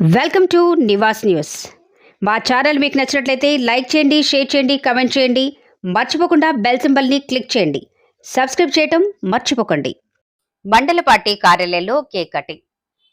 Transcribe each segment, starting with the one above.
Welcome to Nivas news. మా channel మీకు నచ్చినట్లయితే లైక్ చేయండి షేర్ చేయండి కమెంట్ చేయండి. మర్చిపోకుండా బెల్ సింబల్ని క్లిక్ చేయండి. సబ్స్క్రైబ్ చేయటం మర్చిపోకండి. మండల పార్టీ కార్యాలయంలో కేక్ కటింగ్.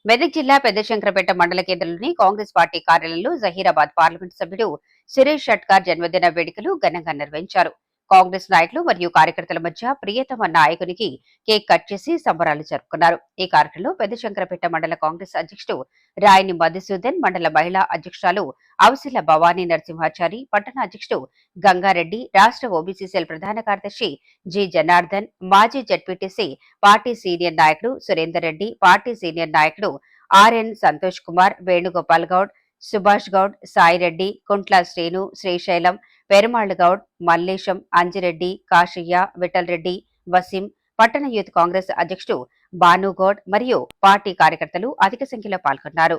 మెదక్ జిల్లా పెద్దశంకరపేట మండల కేంద్రంలోని కాంగ్రెస్ పార్టీ కార్యాలయంలో జహీరాబాద్ పార్లమెంట్ సభ్యుడు సురేష్ షట్కార్ జన్మదిన వేడుకలు ఘనంగా నిర్వహించారు. కాంగ్రెస్ నాయకులు మరియు కార్యకర్తల మధ్య ప్రియతమ నాయకునికి కేక్ కట్ చేసి సంబరాలు జరుపుకున్నారు. ఈ కార్యక్రమంలో పెద్దశంకరపేట మండల కాంగ్రెస్ అధ్యక్షుడు రాయని మధుసూదన్ మండల మహిళా అధ్యక్షురాలు అవసిల భవానీ నరసింహాచారి పట్టణ అధ్యక్షుడు గంగారెడ్డి రాష్ట్ర ఓబీసీ సెల్ ప్రధాన కార్యదర్శి జి జనార్దన్ మాజీ జడ్పీటీసీ పార్టీ సీనియర్ నాయకుడు సురేందర్ రెడ్డి పార్టీ సీనియర్ నాయకుడు ఆర్ఎన్ సంతోష్ కుమార్ వేణుగోపాల్ గౌడ్ సుభాష్ గౌడ్ సాయిరెడ్డి కుంట్ల శ్రీను శ్రీశైలం పెరుమాళ్ళ గౌడ్ మల్లేశం అంజిరెడ్డి కాశయ్య విఠలరెడ్డి వసీం పట్టణ యూత్ కాంగ్రెస్ అధ్యక్షుడు భానుగౌడ్ మరియు పార్టీ కార్యకర్తలు అధిక సంఖ్యలో పాల్గొన్నారు.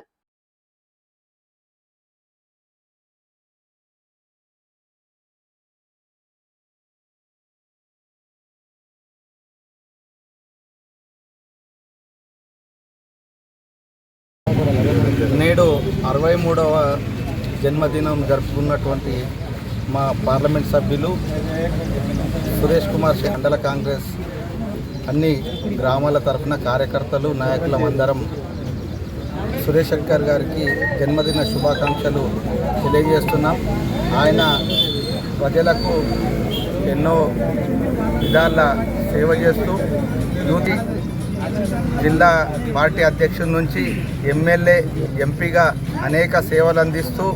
నేడు అరవై మూడవ జన్మదినం జరుపుకున్నటువంటి మా పార్లమెంట్ సభ్యులు సురేష్ కుమార్ మండల కాంగ్రెస్ అన్ని గ్రామాల తరఫున కార్యకర్తలు నాయకులం అందరం సురేష్ శంకర్ గారికి జన్మదిన శుభాకాంక్షలు తెలియజేస్తున్నాం. ఆయన ప్రజలకు ఎన్నో విధాల సేవ చేస్తూ యూత్ జిల్లా పార్టీ అధ్యక్షుడి నుంచి ఎమ్మెల్యే ఎంపీగా అనేక సేవలు అందిస్తూ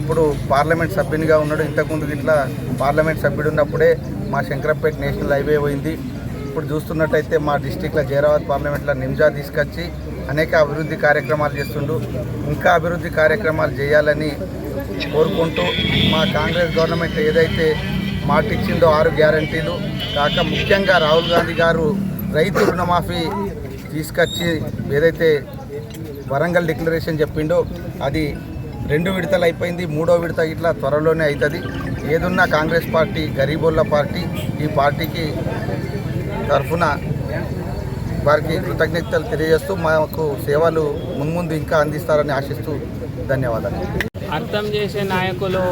ఇప్పుడు పార్లమెంట్ సభ్యునిగా ఉన్నాడు. ఇంతకుముందు ఇట్లా పార్లమెంట్ సభ్యుడు ఉన్నప్పుడే మా శంకరపేట నేషనల్ హైవే పోయింది. ఇప్పుడు చూస్తున్నట్టయితే మా డిస్టిక్లో జైరాబాద్ పార్లమెంట్లో నిమ్జా తీసుకొచ్చి అనేక అభివృద్ధి కార్యక్రమాలు చేస్తుండు. ఇంకా అభివృద్ధి కార్యక్రమాలు చేయాలని కోరుకుంటూ మా కాంగ్రెస్ గవర్నమెంట్ ఏదైతే మాటిచ్చిందో ఆరు గ్యారంటీలు కాక ముఖ్యంగా రాహుల్ గాంధీ గారు రైతు రుణమాఫీ తీసుకొచ్చి ఏదైతే వరంగల్ డిక్లరేషన్ చెప్పిండో అది రెండు విడతలు అయిపోయింది మూడో విడత ఇట్లా త్వరలోనే అవుతుంది ఏదున్నా కాంగ్రెస్ పార్టీ గరీబోళ్ళ పార్టీ ఈ పార్టీకి తరఫున వారికి కృతజ్ఞతలు తెలియజేస్తూ మాకు సేవలు మున్ముందు ఇంకా అందిస్తారని ఆశిస్తూ ధన్యవాదాలు. అర్థం చేసే నాయకులు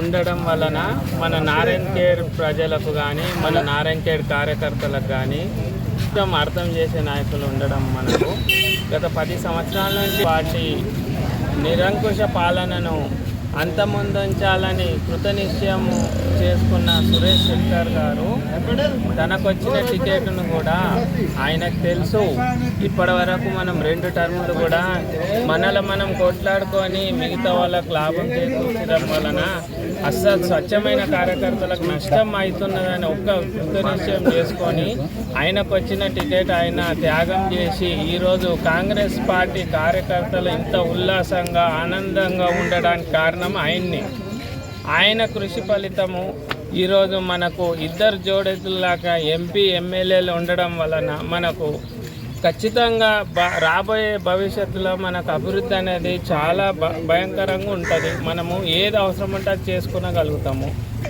ఉండడం వలన మన నారాయణ కేర్ ప్రజలకు కానీ మన నారాయణ కేర్ కార్యకర్తలకు కానీ మొత్తం అర్థం చేసే నాయకులు ఉండడం మనకు. గత పది సంవత్సరాల నుంచి వాటి నిరంకుశ పాలనను అంతమొందించాలని కృతనిశ్చయం చేసుకున్న సురేష్ శెట్టర్ గారు తనకొచ్చిన టికెట్ను కూడా ఆయనకు తెలుసు. ఇప్పటి వరకు మనం రెండు టర్ములు కూడా మనలో మనం కొట్లాడుకొని మిగతా వాళ్ళకు లాభం చేకూర్చడం వలన అస్సలు స్వచ్ఛమైన కార్యకర్తలకు నష్టం అవుతున్నదని ఒక్క కృతనిశ్చయం చేసుకొని ఆయనకు వచ్చిన టికెట్ ఆయన త్యాగం చేసి ఈరోజు కాంగ్రెస్ పార్టీ కార్యకర్తలు ఇంత ఉల్లాసంగా ఆనందంగా ఉండడానికి కారణం ఆయన్ని. ఆయన కృషి ఫలితము ఈరోజు మనకు ఇద్దరు జోడెతుల్లాగా ఎంపీ ఎమ్మెల్యేలు ఉండడం వలన మనకు ఖచ్చితంగా రాబోయే భవిష్యత్తులో మనకు అభివృద్ధి అనేది చాలా భ భయంకరంగా ఉంటుంది. మనము ఏది అవసరం ఉంటే అది చేసుకునగలుగుతాము.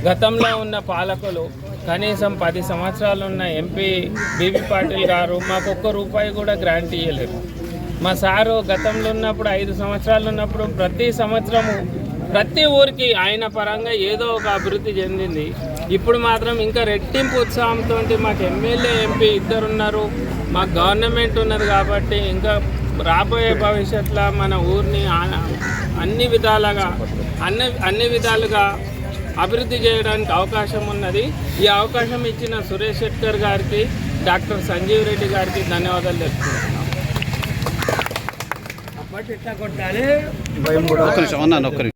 గతంలో ఉన్న పాలకులు కనీసం పది సంవత్సరాలు ఉన్న ఎంపీ బీబీ పాటిల్ గారు మాకు ఒక్క రూపాయి కూడా గ్రాంట్ ఇవ్వలేదు మా సారు గతంలో ఉన్నప్పుడు ఐదు సంవత్సరాలు ఉన్నప్పుడు ప్రతి సంవత్సరము ప్రతి ఊరికి ఆయన పరంగా ఏదో ఒక అభివృద్ధి చెందింది. ఇప్పుడు మాత్రం ఇంకా రెట్టింపు ఉత్సాహంతో మాకు ఎమ్మెల్యే ఎంపీ ఇద్దరు ఉన్నారు మాకు గవర్నమెంట్ ఉన్నది కాబట్టి ఇంకా రాబోయే భవిష్యత్తులో మన ఊరిని అన్ని విధాలుగా అన్ని అన్ని విధాలుగా అభివృద్ధి చేయడానికి అవకాశం ఉన్నది. ఈ అవకాశం ఇచ్చిన సురేష్ శెట్కర్ గారికి డాక్టర్ సంజీవ్ రెడ్డి గారికి ధన్యవాదాలు తెలుపుతున్నాను మూడవ